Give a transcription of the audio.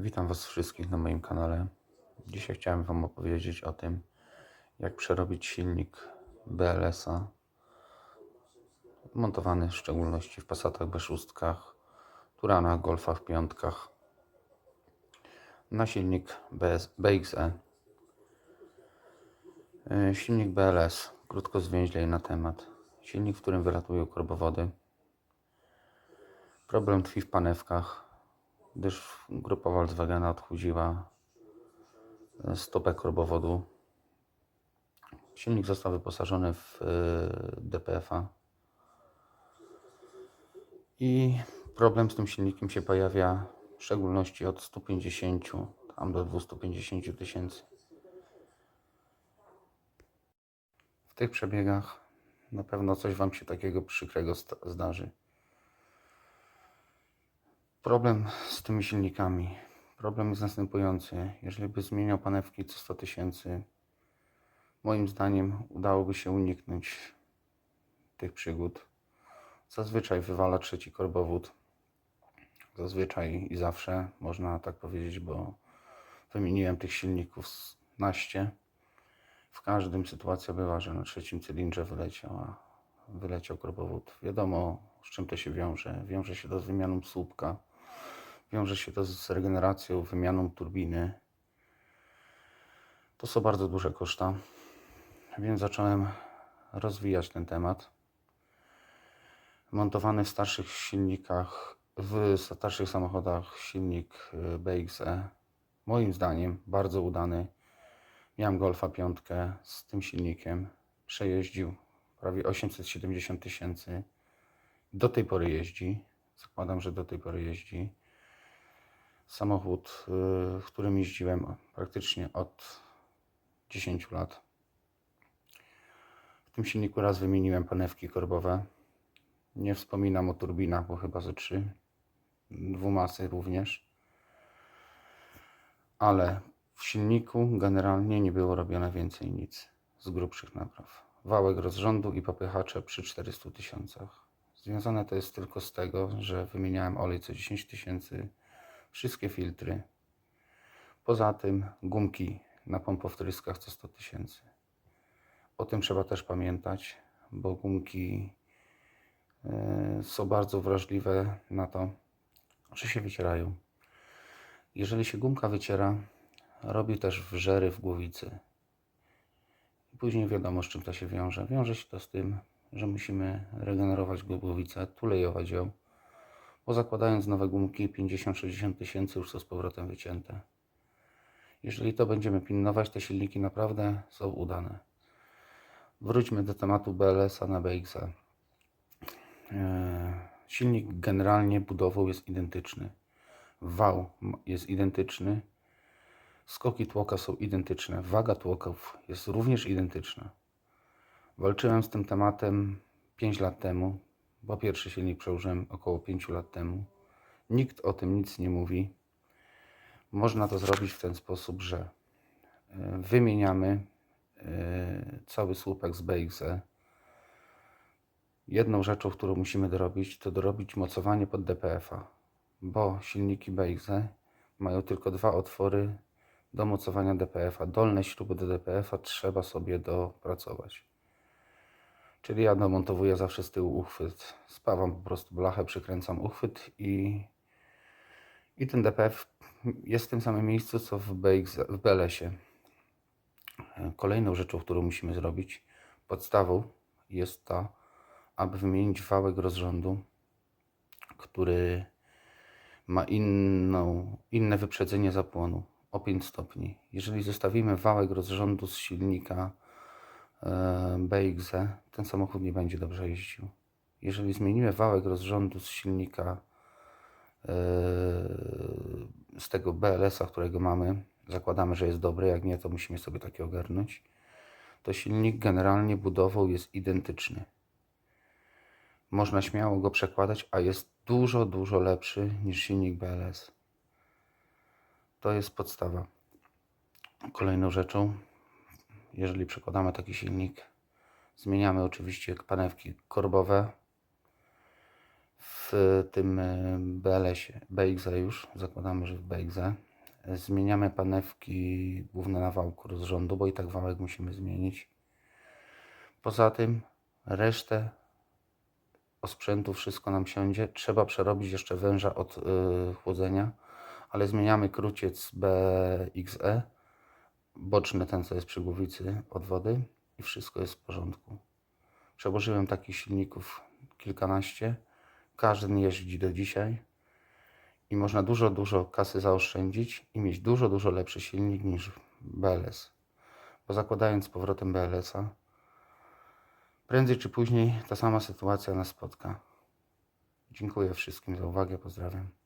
Witam Was wszystkich na moim kanale. Dzisiaj chciałem Wam opowiedzieć o tym, jak przerobić silnik BLS-a montowany w szczególności w Passatach B6, Turanach, Golfach, Piątkach na silnik BS, BXE. E, Silnik BLS, krótko zwięźlej na temat. Silnik, w którym wylatują korbowody. Problem tkwi w panewkach, gdyż grupa Volkswagena odchudziła stopę korbowodu. Silnik został wyposażony w e, DPF-a i problem z tym silnikiem się pojawia w szczególności od 150 tam do 250 tysięcy. W tych przebiegach na pewno coś Wam się takiego przykrego zdarzy. Problem z tymi silnikami. Problem jest następujący. Jeżeli by zmieniał panewki co 100 tysięcy, moim zdaniem udałoby się uniknąć tych przygód. Zazwyczaj wywala trzeci korbowód. Zazwyczaj i zawsze, można tak powiedzieć, bo wymieniłem tych silników naście. W każdym sytuacja była, że na trzecim cylindrze wyleciał korbowód. Wiadomo, z czym to się wiąże. Wiąże się to z wymianą słupka, wiąże się to z regeneracją, wymianą turbiny. To są bardzo duże koszta, więc zacząłem rozwijać ten temat. Montowany w starszych silnikach, w starszych samochodach silnik y, BXE, moim zdaniem bardzo udany. Miałem Golfa piątkę z tym silnikiem. Przejeździł prawie 870 tysięcy. Do tej pory jeździ. Zakładam, że do tej pory jeździ. Samochód, y, w którym jeździłem praktycznie od 10 lat. W tym silniku raz wymieniłem panewki korbowe. Nie wspominam o turbinach, bo chyba ze trzy. Dwumasy również. Ale w silniku generalnie nie było robione więcej nic z grubszych napraw. Wałek rozrządu i popychacze przy 400 tysiącach. Związane to jest tylko z tego, że wymieniałem olej co 10 tysięcy, wszystkie filtry. Poza tym gumki na pompowtryskach co 100 tysięcy. O tym trzeba też pamiętać, bo gumki e, są bardzo wrażliwe na to, że się wycierają. Jeżeli się gumka wyciera, robi też wrzery w głowicy. Później wiadomo, z czym to się wiąże. Wiąże się to z tym, że musimy regenerować głowicę, tulejować ją, bo zakładając nowe gumki 50-60 tysięcy już są z powrotem wycięte. Jeżeli to będziemy pilnować, te silniki naprawdę są udane. Wróćmy do tematu BLS-a na BX-a. Eee, Silnik generalnie budową jest identyczny. Wał jest identyczny. Skoki tłoka są identyczne. Waga tłoków jest również identyczna. Walczyłem z tym tematem 5 lat temu, bo pierwszy silnik przełożyłem około 5 lat temu. Nikt o tym nic nie mówi. Można to zrobić w ten sposób, że e, wymieniamy e, cały słupek z BXE. Jedną rzeczą, którą musimy dorobić, to dorobić mocowanie pod DPF-a, bo silniki BXE mają tylko dwa otwory do mocowania DPF-a. Dolne śruby do DPF-a trzeba sobie dopracować. Czyli ja domontowuję zawsze z tyłu uchwyt. Spawam po prostu blachę, przykręcam uchwyt i, i ten DPF jest w tym samym miejscu co w, BX, w BLS-ie. Kolejną rzeczą, którą musimy zrobić, podstawą jest ta, aby wymienić wałek rozrządu, który ma inną, inne wyprzedzenie zapłonu o 5 stopni. Jeżeli zostawimy wałek rozrządu z silnika e, BXE, ten samochód nie będzie dobrze jeździł. Jeżeli zmienimy wałek rozrządu z silnika e, z tego BLS-a, którego mamy, zakładamy, że jest dobry, jak nie, to musimy sobie takie ogarnąć, to silnik generalnie budową jest identyczny. Można śmiało go przekładać, a jest dużo, dużo lepszy niż silnik BLS. To jest podstawa. Kolejną rzeczą, jeżeli przekładamy taki silnik, zmieniamy oczywiście panewki korbowe w tym e, BLS-ie, BXE już, zakładamy, że w BXE Zmieniamy panewki główne na wałku rozrządu, bo i tak wałek musimy zmienić. Poza tym resztę osprzętu wszystko nam siądzie. Trzeba przerobić jeszcze węża od y, chłodzenia, ale zmieniamy kruciec BXE, boczny ten co jest przy głowicy od wody i wszystko jest w porządku. Przełożyłem takich silników kilkanaście. Każdy jeździ do dzisiaj i można dużo, dużo kasy zaoszczędzić i mieć dużo, dużo lepszy silnik niż BLS. Bo zakładając z powrotem BLS-a, prędzej czy później ta sama sytuacja nas spotka. Dziękuję wszystkim za uwagę, pozdrawiam.